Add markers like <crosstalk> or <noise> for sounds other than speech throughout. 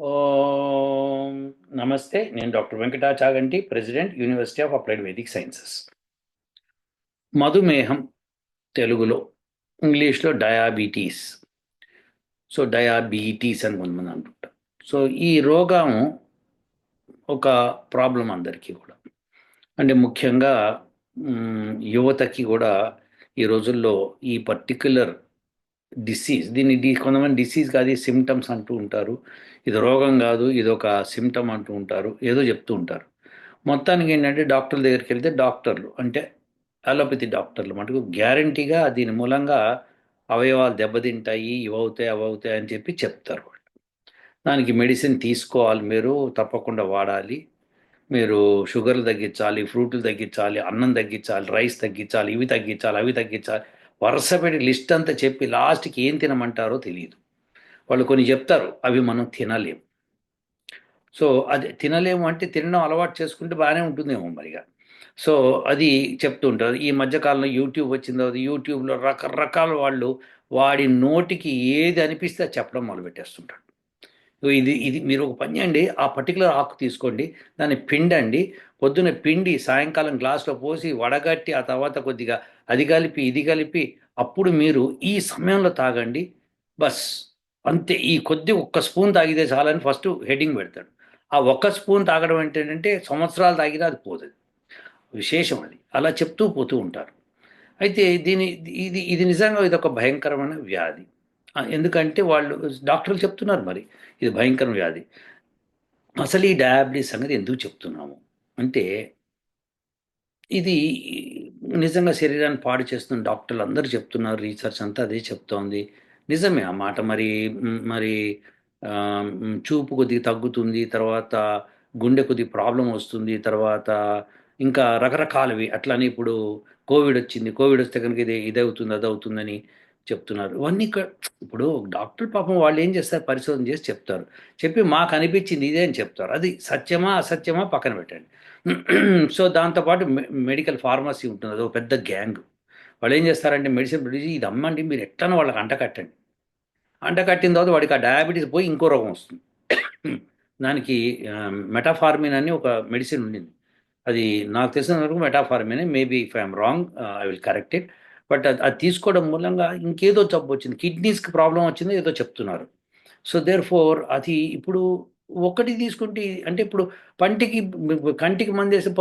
ఓం నమస్తే నేను doctor Venkata Chaganti president university of applied Vedic sciences. మధుమేహం తెలుగులో ఇంగ్లీష్లో డయాబెటీస్. సో డయాబెటీస్ అని కొంతమంది అంటుంటారు. సో ఈ రోగం ఒక ప్రాబ్లం అందరికీ కూడా. అంటే ముఖ్యంగా యువతకి కూడా ఈ రోజుల్లో ఈ పర్టిక్యులర్ డిసీజ్ దీన్ని డి కొంతమంది డిసీజ్ కాదు సిమ్టమ్స్ అంటూ ఉంటారు. ఇది రోగం కాదు ఇది ఒక సిమ్టమ్ అంటూ ఉంటారు. ఏదో చెప్తూ ఉంటారు. మొత్తానికి ఏంటంటే డాక్టర్ల దగ్గరికి వెళ్తే డాక్టర్లు అంటే అలోపతి డాక్టర్లు మటుకు గ్యారంటీగా దీని మూలంగా అవయవాలు దెబ్బతింటాయి ఇవవుతాయి అవవుతాయి అవి అవుతాయి అని చెప్పి చెప్తారు వాళ్ళు. దానికి మెడిసిన్ తీసుకోవాలి మీరు తప్పకుండా వాడాలి. మీరు షుగర్లు తగ్గించాలి ఫ్రూట్లు తగ్గించాలి అన్నం తగ్గించాలి రైస్ తగ్గించాలి ఇవి తగ్గించాలి అవి తగ్గించాలి. వరుసపెడి లిస్ట్ అంతా చెప్పి లాస్ట్కి ఏం తినమంటారో తెలియదు వాళ్ళు కొన్ని చెప్తారు అవి మనం తినలేము సో అది తినలేము అంటే తినడం అలవాటు చేసుకుంటే బాగానే ఉంటుందేమో మరిగా. సో అది చెప్తూ ఉంటారు. ఈ మధ్యకాలంలో యూట్యూబ్ వచ్చిన తర్వాత యూట్యూబ్లో రకరకాల వాళ్ళు వాడి నోటికి ఏది అనిపిస్తే చెప్పడం మొదలుపెట్టేస్తుంటాడు ఇది ఇది మీరు ఒక పని చేయండి ఆ పర్టికులర్ ఆకు తీసుకోండి దాన్ని పిండండి పొద్దున పిండి సాయంకాలం గ్లాస్లో పోసి వడగట్టి ఆ తర్వాత కొద్దిగా అది కలిపి ఇది కలిపి అప్పుడు మీరు ఈ సమయంలో తాగండి. బస్. అంతే. ఈ కొద్ది ఒక్క స్పూన్ తాగితే చాలని ఫస్ట్ హెడ్డింగ్ పెడతాడు. ఆ ఒక్క స్పూన్ తాగడం ఏంటంటే సంవత్సరాలు తాగినా అది పోతుంది విశేషం అది. అలా చెప్తూ పోతూ ఉంటారు. అయితే దీని ఇది ఇది నిజంగా ఇది ఒక భయంకరమైన వ్యాధి. ఎందుకంటే వాళ్ళు డాక్టర్లు చెప్తున్నారు మరి. ఇది భయంకర వ్యాధి. అసలు ఈ డయాబెటీస్ సంగతి ఎందుకు చెప్తున్నాము? అంటే ఇది నిజంగా శరీరాన్ని పాడు చేస్తున్న డాక్టర్లు అందరూ చెప్తున్నారు రీసెర్చ్ అంతా అదే చెప్తోంది. నిజమే ఆ మాట. మరి మరి చూపు కొద్దిగా తగ్గుతుంది తర్వాత గుండె కొద్ది ప్రాబ్లం వస్తుంది తర్వాత ఇంకా రకరకాలవి. అట్లానే ఇప్పుడు కోవిడ్ వచ్చింది. కోవిడ్ వస్తే కనుక ఇది ఇది అవుతుంది అది అవుతుందని చెప్తున్నారు. ఇవన్నీ ఇక్కడ ఇప్పుడు డాక్టర్ పాపం వాళ్ళు ఏం చేస్తారు? పరిశోధన చేసి చెప్తారు. చెప్పి మాకు అనిపించింది ఇదే అని చెప్తారు. అది సత్యమా అసత్యమా పక్కన పెట్టండి. సో దాంతోపాటు మె- మెడికల్ ఫార్మసీ ఉంటుంది. అది ఒక పెద్ద గ్యాంగ్. వాళ్ళు ఏం చేస్తారంటే మెడిసిన్ ప్రొడ్యూస్ ఇది అమ్మండి మీరు ఎట్లనో వాళ్ళకి అంటకట్టండి అంటకట్టిన తర్వాత వాడికి ఆ డయాబెటీస్ పోయి ఇంకో రోగం వస్తుంది. దానికి మెటాఫార్మిన్ అని ఒక మెడిసిన్ ఉండింది. అది నాకు తెలిసిన వరకు metformin maybe if I'm wrong I will correct it. But అది అది తీసుకోవడం మూలంగా ఇంకేదో జబ్బు వచ్చింది. కిడ్నీస్కి ప్రాబ్లం వచ్చిందో ఏదో చెప్తున్నారు. సో దేర్ ఫోర్ అది ఇప్పుడు ఒకటి తీసుకుంటే అంటే ఇప్పుడు పంటికి కంటికి మంది వేస్తే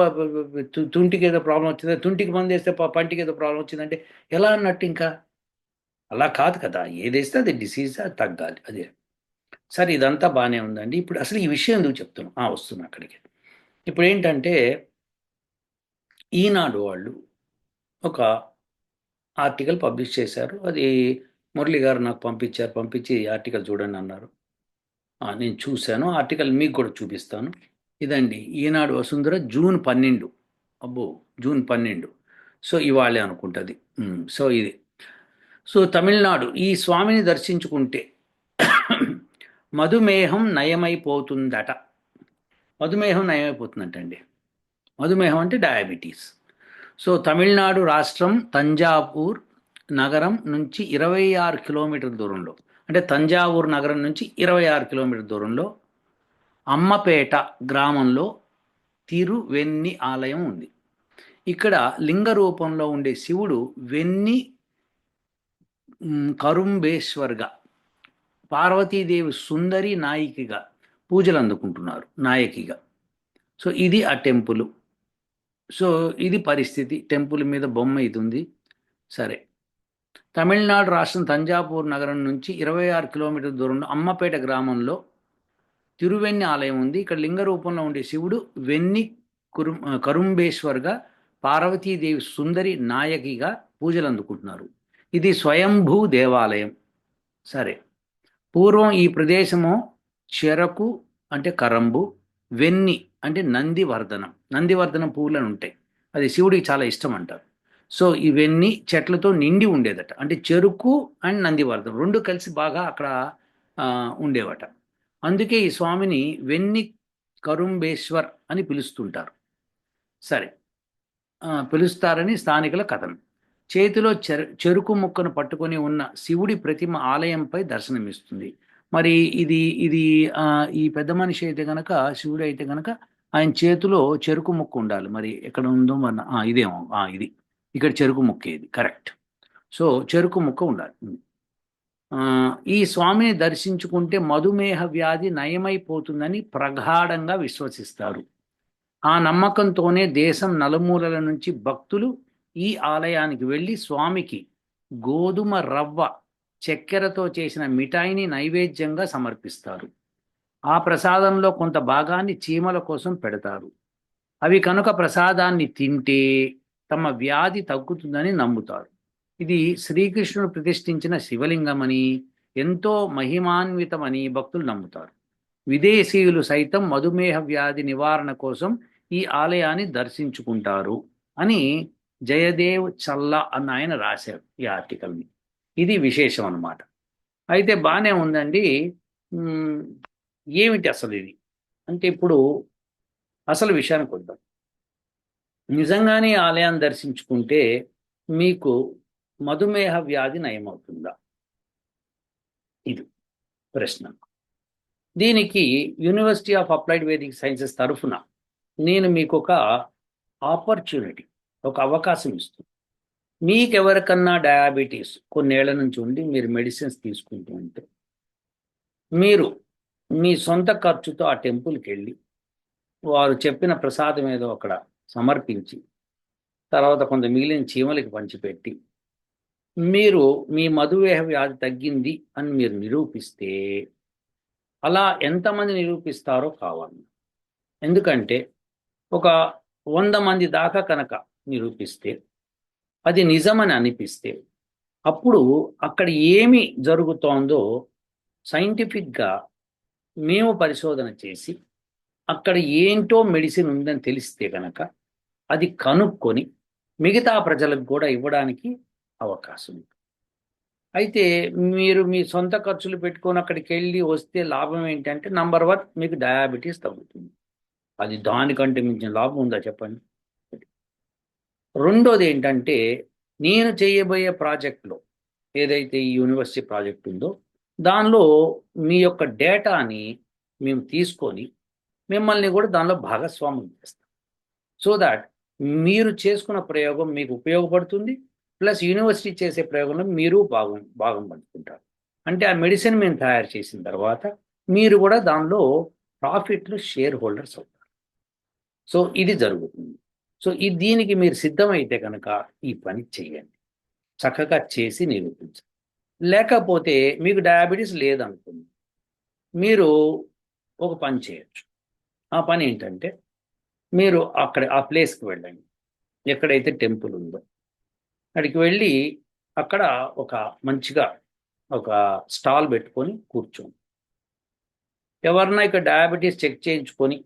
తుంటికి ఏదో ప్రాబ్లం వచ్చింది? తుంటికి మంది వేస్తే పంటికి ఏదో ప్రాబ్లం వచ్చిందంటే ఎలా అన్నట్టు ఇంకా? అలా కాదు కదా. ఏదేస్తే అది డిసీజ్ అది తగ్గాలి. అదే. సరే ఇదంతా బాగానే ఉందండి. ఇప్పుడు అసలు ఈ విషయం ఎందుకు చెప్తున్నాం? ఆ, వస్తున్నా అక్కడికి. ఇప్పుడు ఏంటంటే ఈనాడు వాళ్ళు ఒక ఆర్టికల్ పబ్లిష్ చేశారు. అది మురళి గారు నాకు పంపించారు. పంపించి ఆర్టికల్ చూడండి అన్నారు. నేను చూశాను. ఆర్టికల్ మీకు కూడా చూపిస్తాను. ఇదండి ఈనాడు వసుంధర జూన్ పన్నెండు. అబ్బో జూన్ పన్నెండు. సో ఇవాళే అనుకుంటుంది. సో ఇది. సో తమిళనాడు ఈ స్వామిని దర్శించుకుంటే <coughs> మధుమేహం నయమైపోతుందట. మధుమేహం నయమైపోతుందంటండి. మధుమేహం అంటే డయాబెటీస్. సో తమిళనాడు రాష్ట్రం తంజావూర్ నగరం నుంచి ఇరవై ఆరు కిలోమీటర్ల దూరంలో. అంటే తంజావూరు నగరం నుంచి ఇరవై ఆరు కిలోమీటర్ల దూరంలో అమ్మపేట గ్రామంలో తిరు వెన్ని ఆలయం ఉంది. ఇక్కడ లింగ రూపంలో ఉండే శివుడు వెన్ని కరుంబేశ్వర్గా పార్వతీదేవి సుందరి నాయికిగా పూజలు అందుకుంటున్నారు నాయకిగా. సో ఇది ఆ టెంపుల్. సో ఇది పరిస్థితి. టెంపుల్ మీద బొమ్మ ఇది ఉంది. సరే. తమిళనాడు రాష్ట్రం తంజాపూర్ నగరం నుంచి ఇరవై ఆరు కిలోమీటర్ల దూరంలో అమ్మపేట గ్రామంలో తిరువెన్ని ఆలయం ఉంది. ఇక్కడ లింగ రూపంలో ఉండే శివుడు వెన్ని కురు కరుంబేశ్వర్గా పార్వతీదేవి సుందరి నాయకిగా పూజలు అందుకుంటున్నారు. ఇది స్వయంభూ దేవాలయం. సరే. పూర్వం ఈ ప్రదేశము చెరకు అంటే కరంబు వెన్ని అంటే నందివర్ధనం. నందివర్ధనం పూలను ఉంటాయి. అది శివుడికి చాలా ఇష్టం అంటారు. సో ఇవన్నీ చెట్లతో నిండి ఉండేదట. అంటే చెరుకు అండ్ నందివర్ధనం రెండు కలిసి బాగా అక్కడ ఉండేవట. అందుకే ఈ స్వామిని వెన్ని కరుంబేశ్వర్ అని పిలుస్తుంటారు. సరే. పిలుస్తారని స్థానికుల కథనం. చేతిలో చెర చెరుకు ముక్కను పట్టుకొని ఉన్న శివుడి ప్రతిమ ఆలయంపై దర్శనమిస్తుంది. మరి ఇది ఇది ఈ పెద్ద మనిషి అయితే గనక శివుడు అయితే గనక ఆయన చేతిలో చెరుకు ముక్క ఉండాలి. మరి ఎక్కడ ఉందో మన ఇదేమో ఇది. ఇక్కడ చెరుకు ముక్క ఇది కరెక్ట్. సో చెరుకు ముక్క ఉండాలి. ఈ స్వామిని దర్శించుకుంటే మధుమేహ వ్యాధి నయమైపోతుందని ప్రగాఢంగా విశ్వసిస్తారు. ఆ నమ్మకంతోనే దేశం నలుమూలల నుంచి భక్తులు ఈ ఆలయానికి వెళ్ళి స్వామికి గోధుమ రవ్వ చక్కెరతో చేసిన మిఠాయిని నైవేద్యంగా సమర్పిస్తారు. ఆ ప్రసాదంలో కొంత భాగాన్ని చీమల కోసం పెడతారు. అవి కనుక ప్రసాదాన్ని తింటే తమ వ్యాధి తగ్గుతుందని నమ్ముతారు. ఇది శ్రీకృష్ణుడు ప్రతిష్ఠించిన శివలింగమని ఎంతో మహిమాన్వితమని భక్తులు నమ్ముతారు. విదేశీయులు సైతం మధుమేహ వ్యాధి నివారణ కోసం ఈ ఆలయాన్ని దర్శించుకుంటారు అని జయదేవ్ చల్లా అన్న ఆయన రాశారు ఈ ఆర్టికల్ని. ఇది విశేషం అన్నమాట. అయితే బాగానే ఉందండి. ఏమిటి అసలు ఇది? అంటే ఇప్పుడు అసలు విషయానికి వద్దాం. నిజంగానే ఆలయాన్ని దర్శించుకుంటే మీకు మధుమేహ వ్యాధి నయమవుతుందా? ఇది ప్రశ్న. దీనికి university of applied Vedic sciences తరఫున నేను మీకు ఒక ఆపర్చునిటీ ఒక అవకాశం ఇస్తుంది మీకు ఎవరికన్నా డయాబెటీస్ కొన్నేళ్ళ నుంచి ఉండి మీరు మెడిసిన్స్ తీసుకుంటూ ఉంటే మీరు మీ సొంత ఖర్చుతో ఆ టెంపుల్కి వెళ్ళి వారు చెప్పిన ప్రసాదం ఏదో అక్కడ సమర్పించి తర్వాత కొంత మిగిలిన చీమలకి పంచిపెట్టి మీరు మీ మధుమేహ వ్యాధి తగ్గింది అని మీరు నిరూపిస్తే అలా ఎంతమంది నిరూపిస్తారో కావాలి. ఎందుకంటే ఒక వంద మంది దాకా కనుక నిరూపిస్తే అది నిజమని అనిపిస్తే అప్పుడు అక్కడ ఏమి జరుగుతోందో సైంటిఫిక్గా మేము పరిశోధన చేసి అక్కడ ఏంటో మెడిసిన్ ఉందని తెలిస్తే కనుక అది కనుక్కొని మిగతా ప్రజలకు కూడా ఇవ్వడానికి అవకాశం ఉంది. అయితే మీరు మీ సొంత ఖర్చులు పెట్టుకొని అక్కడికి వెళ్ళి వస్తే లాభం ఏంటంటే నంబర్ వన్ మీకు డయాబెటీస్ తగ్గుతుంది. అది దానికంటే మించిన లాభం ఉందా చెప్పండి? రెండోది ఏంటంటే నేను చేయబోయే ప్రాజెక్ట్లో ఏదైతే ఈ యూనివర్సిటీ ప్రాజెక్ట్ ఉందో దానిలో మీ యొక్క డేటాని మేము తీసుకొని మిమ్మల్ని కూడా దానిలో భాగస్వామ్యం చేస్తాం. సో దాట్ మీరు చేసుకున్న ప్రయోగం మీకు ఉపయోగపడుతుంది ప్లస్ యూనివర్సిటీ చేసే ప్రయోగంలో మీరు భాగం భాగం పంచుకుంటారు అంటే ఆ మెడిసిన్ మేము తయారు చేసిన తర్వాత మీరు కూడా దానిలో ప్రాఫిట్లు షేర్ హోల్డర్స్ అవుతారు. సో ఇది జరుగుతుంది. సో ఈ దీనికి మీరు సిద్ధమైతే కనుక ఈ పని చేయండి. చక్కగా చేసి నిరూపించండి. లేకపోతే మీకు డయాబెటీస్ లేదనుకుంది మీరు ఒక పని చేయొచ్చు. ఆ పని ఏంటంటే మీరు అక్కడ ఆ ప్లేస్కి వెళ్ళండి. ఎక్కడైతే టెంపుల్ ఉందో. అక్కడికి వెళ్ళి అక్కడ ఒక మంచిగా ఒక స్టాల్ పెట్టుకొని కూర్చోండి. ఎవరన్నా ఇక్కడ డయాబెటీస్ చెక్ చేయించుకొని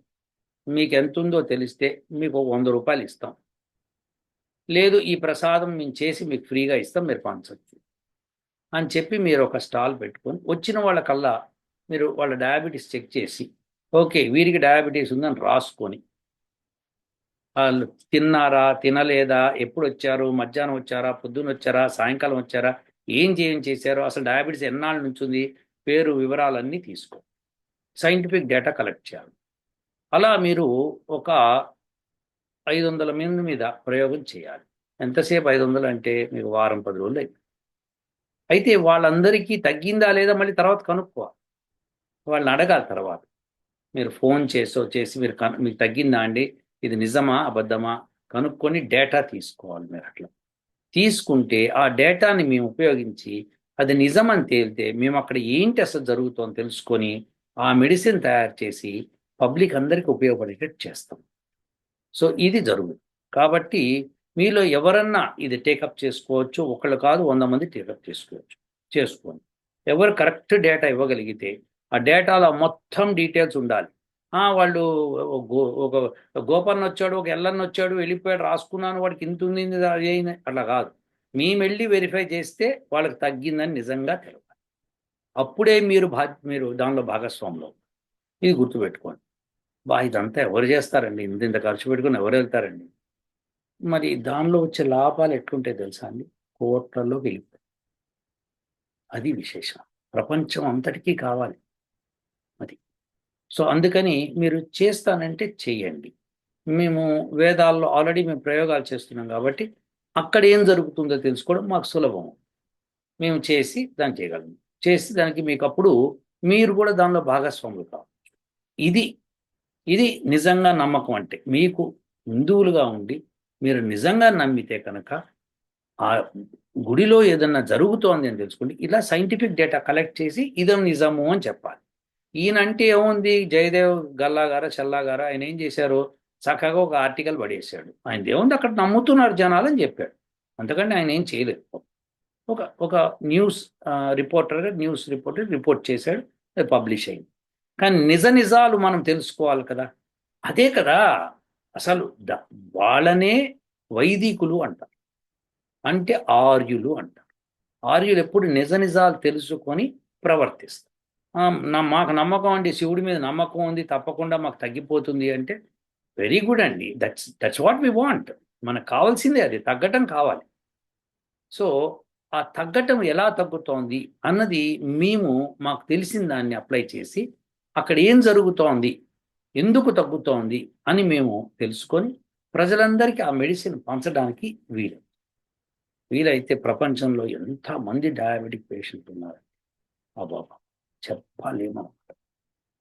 మీకు ఎంత ఉందో తెలిస్తే మీకు ఒక వంద రూపాయలు ఇస్తాం. లేదు ఈ ప్రసాదం మేము చేసి మీకు ఫ్రీగా ఇస్తాం మీరు పంచవచ్చు అని చెప్పి మీరు ఒక స్టాల్ పెట్టుకొని వచ్చిన వాళ్ళకల్లా మీరు వాళ్ళ డయాబెటీస్ చెక్ చేసి ఓకే వీరికి డయాబెటీస్ ఉందని రాసుకొని. వాళ్ళు తిన్నారా తినలేదా ఎప్పుడు వచ్చారు మధ్యాహ్నం వచ్చారా పొద్దున్న వచ్చారా సాయంకాలం వచ్చారా ఏం చేయం చేశారు అసలు డయాబెటీస్ ఎన్నాళ్ళ నుంచి ఉంది పేరు వివరాలన్నీ తీసుకో. సైంటిఫిక్ డేటా కలెక్ట్ చేయాలి. అలా మీరు ఒక ఐదు వందల మంది మీద ప్రయోగం చేయాలి. ఎంతసేపు ఐదు వందలు అంటే మీకు వారం పది రోజులు అయింది అయితే వాళ్ళందరికీ తగ్గిందా లేదా మళ్ళీ తర్వాత కనుక్కోవాలి. వాళ్ళని అడగాలి తర్వాత. మీరు ఫోన్ చేసో చేసి మీరు కను- మీకు తగ్గిందా అండి? ఇది నిజమా అబద్ధమా? కనుక్కొని డేటా తీసుకోవాలి మీరు అట్లా. తీసుకుంటే ఆ డేటాని మేము ఉపయోగించి అది నిజమని తేలితే మేము అక్కడ ఏంటి అసలు జరుగుతుందో తెలుసుకొని ఆ మెడిసిన్ తయారు చేసి పబ్లిక్ అందరికీ ఉపయోగపడేటట్టు చేస్తాం. సో ఇది జరుగుతుంది. కాబట్టి మీలో ఎవరన్నా ఇది టేకప్ చేసుకోవచ్చు ఒకళ్ళు కాదు వంద మంది టేకప్ చేసుకోవచ్చు చేసుకోండి. ఎవరు కరెక్ట్ డేటా ఇవ్వగలిగితే ఆ డేటాలో మొత్తం డీటెయిల్స్ ఉండాలి. వాళ్ళు ఒక గో- ఒక గోపన్న వచ్చాడు ఒక ఎల్లన్న వచ్చాడు వెళ్ళిపోయాడు రాసుకున్నాను వాడికి ఇంత ఉంది ఇంత అది అట్లా కాదు. మేము వెళ్ళి వెరిఫై చేస్తే వాళ్ళకి తగ్గిందని నిజంగా తెలియాలి అప్పుడే మీరు భా మీరు దానిలో భాగస్వాములు ఇది గుర్తుపెట్టుకోండి. బా ఇదంతా ఎవరు చేస్తారండి? ఇంత ఇంత ఖర్చు పెట్టుకుని ఎవరు వెళ్తారండి? మరి దానిలో వచ్చే లాభాలు ఎట్లుంటాయి తెలుసా అండి? కోట్లలోకి వెళ్ళిపోతాయి అది విశేషం. ప్రపంచం అంతటికీ కావాలి. సో అందుకని మీరు చేస్తానంటే చేయండి. మేము వేదాల్లో ఆల్రెడీ మేము ప్రయోగాలు చేస్తున్నాం కాబట్టి అక్కడ ఏం జరుగుతుందో తెలుసుకోవడం మాకు సులభం. మేము చేసి దాన్ని చేయగలం. చేసి దానికి మీకు అప్పుడు మీరు కూడా దానిలో భాగస్వాములు కావచ్చు. ఇది ఇది నిజంగా నమ్మకం అంటే మీకు హిందువులుగా ఉండి మీరు నిజంగా నమ్మితే కనుక ఆ గుడిలో ఏదన్నా జరుగుతోంది అని తెలుసుకోండి ఇలా సైంటిఫిక్ డేటా కలెక్ట్ చేసి ఇదం నిజము అని చెప్పాలి. ఈయనంటే ఏముంది? జయదేవ్ గల్లా గారా చల్లా గారా ఆయన ఏం చేశారు? చక్కగా ఒక ఆర్టికల్ పడేసాడు ఆయన ఏముంది అక్కడ నమ్ముతున్నారు జనాలు అని చెప్పాడు. అంతకంటే ఆయన ఏం చేయలేదు. ఒక ఒక న్యూస్ రిపోర్టర్గా న్యూస్ రిపోర్టర్ రిపోర్ట్ చేశాడు. అది పబ్లిష్ అయింది. కానీ నిజ నిజాలు మనం తెలుసుకోవాలి కదా. అదే కదా. అసలు వాళ్ళనే వైదికులు అంటారు. అంటే ఆర్యులు అంటారు. ఆర్యులు ఎప్పుడు నిజ నిజాలు తెలుసుకొని ప్రవర్తిస్తారు. మాకు నమ్మకం అండి. శివుడి మీద నమ్మకం ఉంది. తప్పకుండా మాకు తగ్గిపోతుంది అంటే వెరీ గుడ్ అండి. That's that's what we want. మనకు కావాల్సిందే అది. తగ్గటం కావాలి. సో ఆ తగ్గటం ఎలా తగ్గుతోంది అన్నది మేము మాకు తెలిసిన దాన్ని అప్లై చేసి అక్కడ ఏం జరుగుతోంది ఎందుకు తగ్గుతోంది అని మేము తెలుసుకొని ప్రజలందరికీ ఆ మెడిసిన్ పంచడానికి వీలు. వీలైతే ప్రపంచంలో ఎంతమంది డయాబెటిక్ పేషెంట్ ఉన్నారు బాబా చెప్పాలేమో.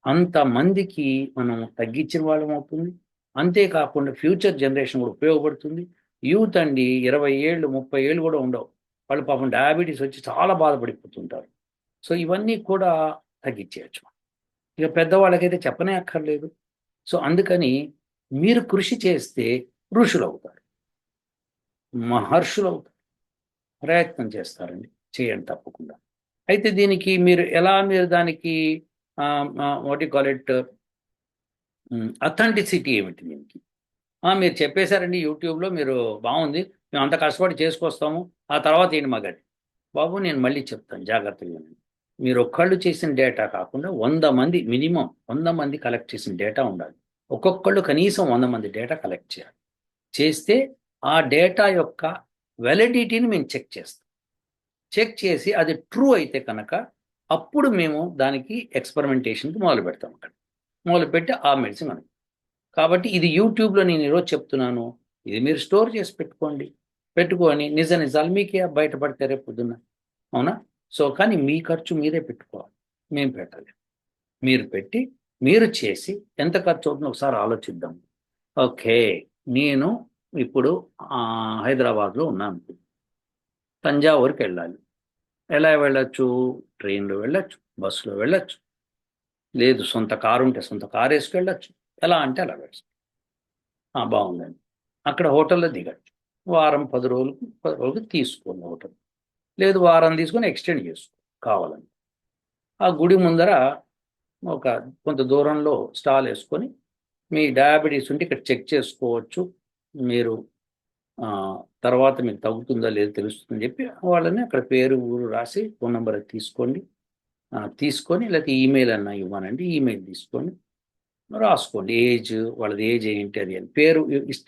అంతమందికి మనం తగ్గించిన వాళ్ళం అవుతుంది. అంతేకాకుండా ఫ్యూచర్ జనరేషన్ కూడా ఉపయోగపడుతుంది. యూత్ అండి ఇరవై ఏళ్ళు ముప్పై ఏళ్ళు కూడా ఉండవు. వాళ్ళు పాపం డయాబెటీస్ వచ్చి చాలా బాధపడిపోతుంటారు. సో ఇవన్నీ కూడా తగ్గించేయచ్చు. ఇక పెద్దవాళ్ళకైతే చెప్పనే అక్కర్లేదు. సో అందుకని మీరు కృషి చేస్తే ఋషులు అవుతారు మహర్షులు అవుతారు ప్రయత్నం చేస్తారండి. చేయండి తప్పకుండా. అయితే దీనికి మీరు ఎలా మీరు దానికి వాట్ కాల్ ఇట్ అథెంటిసిటీ ఏమిటి దీనికి? మీరు చెప్పేశారండి యూట్యూబ్లో మీరు బాగుంది మేము అంత కష్టపడి చేసుకొస్తాము ఆ తర్వాత ఏంటి మగడి? బాబు నేను మళ్ళీ చెప్తాను జాగ్రత్తగా మీరు ఒక్కళ్ళు చేసిన డేటా కాకుండా వంద మంది మినిమం వంద మంది కలెక్ట్ చేసిన డేటా ఉండాలి. ఒక్కొక్కళ్ళు కనీసం వంద మంది డేటా కలెక్ట్ చేయాలి. చేస్తే ఆ డేటా యొక్క వెలిడిటీని మేము చెక్ చేస్తాం. చెక్ చేసి అది ట్రూ అయితే కనుక అప్పుడు మేము దానికి ఎక్స్పెరిమెంటేషన్కి మొదలు పెడతాం అక్కడ. మొదలుపెట్టి ఆ మెడిసిన్ మనకి కాబట్టి ఇది యూట్యూబ్లో నేను ఈరోజు చెప్తున్నాను. ఇది మీరు స్టోర్ చేసి పెట్టుకోండి. పెట్టుకొని నిజ నిజాలు మీకే బయటపడితే రేపు పొద్దున్న. అవునా? సో కానీ మీ ఖర్చు మీరే పెట్టుకోవాలి. మేము పెట్టాలి మీరు పెట్టి మీరు చేసి ఎంత ఖర్చు అవుతుందో ఒకసారి ఆలోచిద్దాం. ఓకే. నేను ఇప్పుడు హైదరాబాద్లో ఉన్నాను. తంజావూరుకి వెళ్ళాలి. ఎలా వెళ్ళొచ్చు? ట్రైన్లో వెళ్ళొచ్చు బస్సులో వెళ్ళొచ్చు. లేదు సొంత కారు ఉంటే సొంత కారు వేసుకెళ్ళచ్చు ఎలా అంటే అలా వెళ్ళచ్చు. ఆ, బాగుందండి. అక్కడ హోటల్లో దిగచ్చు. వారం పది రోజులకు పది రోజులకు తీసుకోండి హోటల్. లేదు వారం తీసుకొని ఎక్స్టెండ్ చేసుకో కావాలని ఆ గుడి ముందర ఒక కొంత దూరంలో స్టాల్ వేసుకొని మీ డయాబెటీస్ ఉంటే ఇక్కడ చెక్ చేసుకోవచ్చు. మీరు తర్వాత మీకు తగ్గుతుందా లేదో తెలుస్తుందని చెప్పి వాళ్ళని అక్కడ పేరు ఊరు రాసి ఫోన్ నెంబర్ అది తీసుకోండి. తీసుకొని లేకపోతే ఈమెయిల్ అన్నా ఇవ్వనండి. ఈమెయిల్ తీసుకొని రాసుకోండి. ఏజ్ వాళ్ళది ఏజ్ ఏంటి అది అని. పేరు ఇష్ట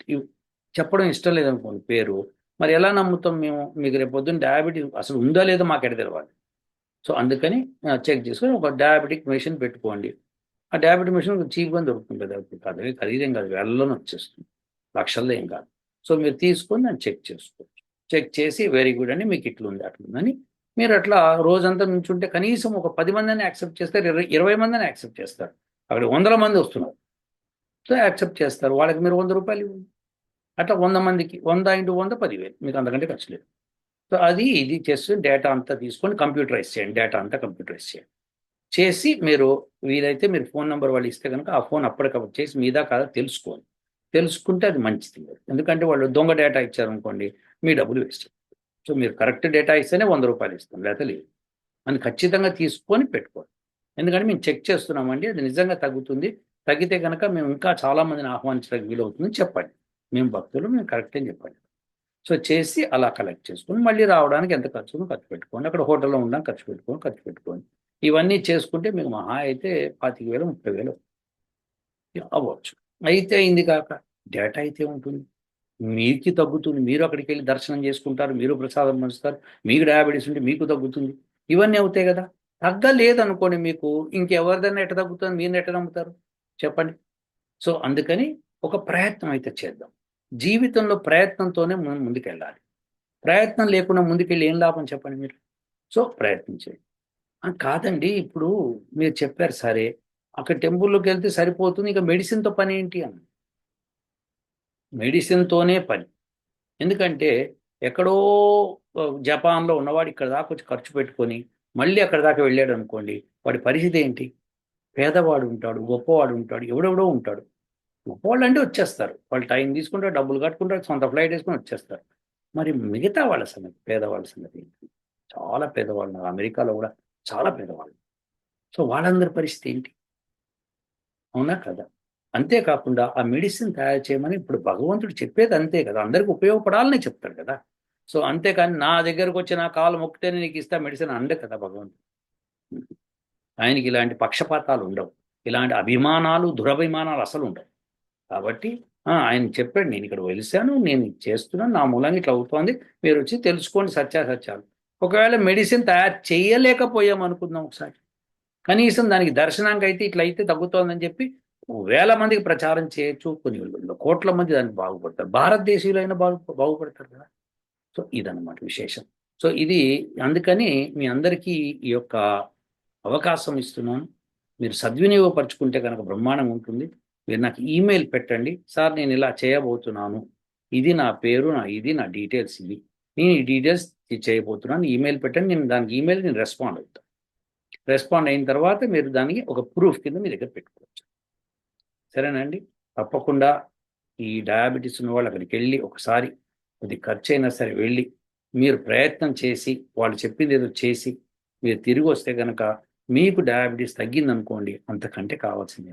చెప్పడం ఇష్టం లేదనుకోండి పేరు. మరి ఎలా నమ్ముతాం మేము? మీకు రేపు పొద్దున్న డయాబెటీస్ అసలు ఉందా లేదో మాకు ఎడ తెలవాలి? సో అందుకని చెక్ చేసుకొని ఒక డయాబెటిక్ మెషిన్ పెట్టుకోండి. ఆ డయాబెటిక్ మెషిన్ చీప్గా దొరుకుతుంది కదా కాదు ఖరీదేం కాదు. వేలలోనే వచ్చేస్తుంది. లక్షల్లో ఏం కాదు. సో మీరు తీసుకొని దాన్ని చెక్ చేసుకోవచ్చు చెక్ చేసి వెరీ గుడ్ అని మీకు ఇట్లుంది అట్లుందని మీరు అట్లా రోజంతా నుంచుంటే కనీసం ఒక పది మందిని యాక్సెప్ట్ చేస్తారు ఇరవై ఇరవై మందిని యాక్సెప్ట్ చేస్తారు. అక్కడ వందల మంది వస్తున్నారు. సో యాక్సెప్ట్ చేస్తారు. వాళ్ళకి మీరు వంద రూపాయలు ఇవ్వండి. అట్లా వంద మందికి వంద ఇంటూ వంద పదివేలు. మీకు అంతకంటే ఖర్చు లేదు. సో అది ఇది చేసి డేటా అంతా తీసుకొని కంప్యూటరైజ్ చేయండి. డేటా అంతా కంప్యూటరైజ్ చేయండి. చేసి మీరు వీలైతే మీరు ఫోన్ నెంబర్ వాళ్ళు ఇస్తే కనుక ఆ ఫోన్ అప్పటికప్పుడు చేసి మీదా కాదా తెలుసుకోండి. తెలుసుకుంటే అది మంచిది. ఎందుకంటే వాళ్ళు దొంగ డేటా ఇచ్చారనుకోండి మీ డబ్బులు వేస్ట్. సో మీరు కరెక్ట్ డేటా ఇస్తేనే వంద రూపాయలు ఇస్తాం లేదా లేదు. అని ఖచ్చితంగా తీసుకొని పెట్టుకోండి. ఎందుకంటే మేము చెక్ చేస్తున్నామండి అది నిజంగా తగ్గుతుంది. తగ్గితే కనుక మేము ఇంకా చాలామందిని ఆహ్వానించడానికి వీలవుతుందని చెప్పండి. మేము భక్తులు మేము కరెక్ట్ అని చెప్పండి. సో చేసి అలా కలెక్ట్ చేసుకొని మళ్ళీ రావడానికి ఎంత ఖర్చు ఖర్చు పెట్టుకోండి. అక్కడ హోటల్లో ఉండడం ఖర్చు పెట్టుకోండి ఖర్చు పెట్టుకోండి. ఇవన్నీ చేసుకుంటే మీకు మహా అయితే పాతిక వేలు ముప్పై వేలు అవ్వచ్చు. అయితే అయింది కాక డేటా అయితే ఉంటుంది. మీకు తగ్గుతుంది. మీరు అక్కడికి వెళ్ళి దర్శనం చేసుకుంటారు. మీరు ప్రసాదం పంచుతారు. మీకు డయాబెటీస్ ఉంటే మీకు తగ్గుతుంది. ఇవన్నీ అవుతాయి కదా. తగ్గలేదనుకోండి మీకు ఇంకెవరిదైనా ఎట్ట తగ్గుతుంది? మీరు ఎట్ట నమ్ముతారు? చెప్పండి. సో అందుకని ఒక ప్రయత్నం అయితే చేద్దాం. జీవితంలో ప్రయత్నంతోనే మనం ముందుకెళ్ళాలి. ప్రయత్నం లేకుండా ముందుకెళ్ళి ఏం లాభం చెప్పండి మీరు? సో ప్రయత్నం చేయండి కాదండి ఇప్పుడు మీరు చెప్పారు సరే. అక్కడ టెంపుల్లోకి వెళ్తే సరిపోతుంది. ఇక మెడిసిన్తో పని ఏంటి అని మెడిసిన్తోనే పని. ఎందుకంటే ఎక్కడో జపాన్లో ఉన్నవాడు ఇక్కడ దాకా వచ్చి ఖర్చు పెట్టుకొని మళ్ళీ అక్కడ దాకా వెళ్ళాడు అనుకోండి వాడి పరిస్థితి ఏంటి? పేదవాడు ఉంటాడు గొప్పవాడు ఉంటాడు ఎవడెవడో ఉంటాడు. గొప్పవాళ్ళు అంటే వచ్చేస్తారు. వాళ్ళు టైం తీసుకుంటారు డబ్బులు కట్టుకుంటారు సొంత ఫ్లైట్ వేసుకొని వచ్చేస్తారు. మరి మిగతా వాళ్ళ సంగతి పేదవాళ్ళ సంగతి ఏంటి? చాలా పేదవాళ్ళు అమెరికాలో కూడా చాలా పేదవాళ్ళు. సో వాళ్ళందరి పరిస్థితి ఏంటి? అవునా కదా? అంతేకాకుండా ఆ మెడిసిన్ తయారు చేయమని ఇప్పుడు భగవంతుడు చెప్పేది అంతే కదా. అందరికి ఉపయోగపడాలని చెప్తాడు కదా. సో అంతేకాని నా దగ్గరకు వచ్చి నా కాలు మొక్కితేనే నీకు ఇస్తా మెడిసిన్ అండ కదా భగవంతుడు. ఆయనకి ఇలాంటి పక్షపాతాలు ఉండవు. ఇలాంటి అభిమానాలు దురభిమానాలు అసలు ఉండవు. కాబట్టి ఆ, ఆయన చెప్పాడు నేను ఇక్కడ వెలిసాను నేను చేస్తున్నాను నా మూలంగా ఇట్లా అవుతోంది. మీరు వచ్చి తెలుసుకోండి సత్యాసత్యాలు. ఒకవేళ మెడిసిన్ తయారు చేయలేకపోయాం అనుకుందాం ఒకసారి. కనీసం దానికి దర్శనానికి అయితే ఇట్లా అయితే తగ్గుతోందని చెప్పి వేల మందికి ప్రచారం చేయొచ్చు కొన్ని కోట్ల మంది దానికి బాగుపడతారు. భారతదేశీయులు అయినా బాగు బాగుపడతారు కదా. సో ఇదన్నమాట విశేషం. సో ఇది అందుకని మీ అందరికీ ఈ యొక్క అవకాశం ఇస్తున్నాను. మీరు సద్వినియోగపరచుకుంటే కనుక బ్రహ్మాండం ఉంటుంది. మీరు నాకు ఈమెయిల్ పెట్టండి. సార్ నేను ఇలా చేయబోతున్నాను. ఇది నా పేరు నా ఇది నా డీటెయిల్స్ ఇవి. నేను ఈ డీటెయిల్స్ చేయబోతున్నాను. ఈమెయిల్ పెట్టండి. నేను దానికి ఈమెయిల్ నేను రెస్పాండ్ అవుతాను. రెస్పాండ్ అయిన తర్వాత మీరు దానికి ఒక ప్రూఫ్ కింద మీ దగ్గర పెట్టుకోవచ్చు. సరేనండి? తప్పకుండా ఈ డయాబెటీస్ ఉన్న వాళ్ళు అక్కడికి వెళ్ళి ఒకసారి కొద్ది ఖర్చు అయినా సరే వెళ్ళి మీరు ప్రయత్నం చేసి వాళ్ళు చెప్పింది ఏదో చేసి మీరు తిరిగి వస్తే కనుక మీకు డయాబెటీస్ తగ్గిందనుకోండి అంతకంటే కావాల్సింది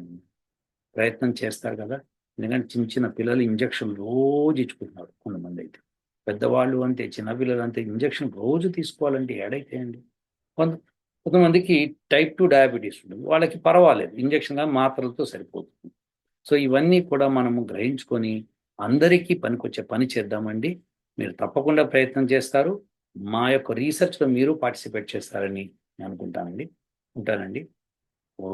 ప్రయత్నం చేస్తారు కదా? ఎందుకంటే చిన్న చిన్న పిల్లలు ఇంజక్షన్ రోజు ఇచ్చుకుంటున్నారు కొంతమంది అయితే. పెద్దవాళ్ళు అంతే చిన్నపిల్లలు అంతే ఇంజక్షన్ రోజు తీసుకోవాలంటే ఏడైతే అండి కొంత కొంతమందికి టైప్ టూ డయాబెటీస్ ఉంటుంది. వాళ్ళకి పర్వాలేదు. ఇంజక్షన్ కానీ మాత్రలతో సరిపోతుంది సో ఇవన్నీ కూడా మనము గ్రహించుకొని అందరికీ పనికొచ్చే పని చేద్దామండి. మీరు తప్పకుండా ప్రయత్నం చేస్తారు. మా యొక్క రీసెర్చ్లో మీరు పార్టిసిపేట్ చేస్తారని నేను అనుకుంటానండి. ఉంటానండి. ఓ